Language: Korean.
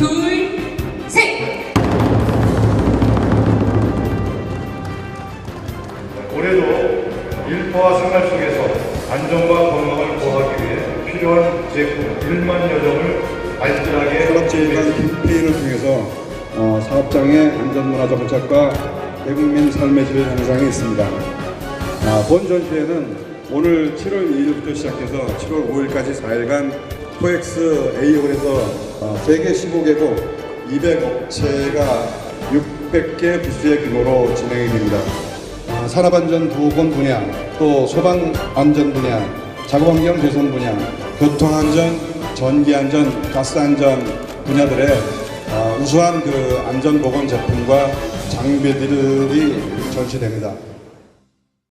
둘, 셋! 일터와 생활 속에서 안전과 건강을 보호하기 위해 필요한 제품 1만 여정을 알뜰하게 산업재해관 캠페인을 통해서 어, 사업장의 안전문화 정착과 대국민 삶의 질 향상에 있습니다. 아, 본 전시회는 오늘 7월 2일부터 시작해서 7월 5일까지 4일간 코엑스 A홀에서 어, 세계 15개국 200업체가 600개 부스의 규모로 진행이 됩니다. 아, 산업안전 보건 분야, 또 소방안전 분야, 작업환경 개선 분야, 교통안전, 전기안전, 가스안전 분야들의 아, 우수한 그 안전보건 제품과 장비들이 전시됩니다.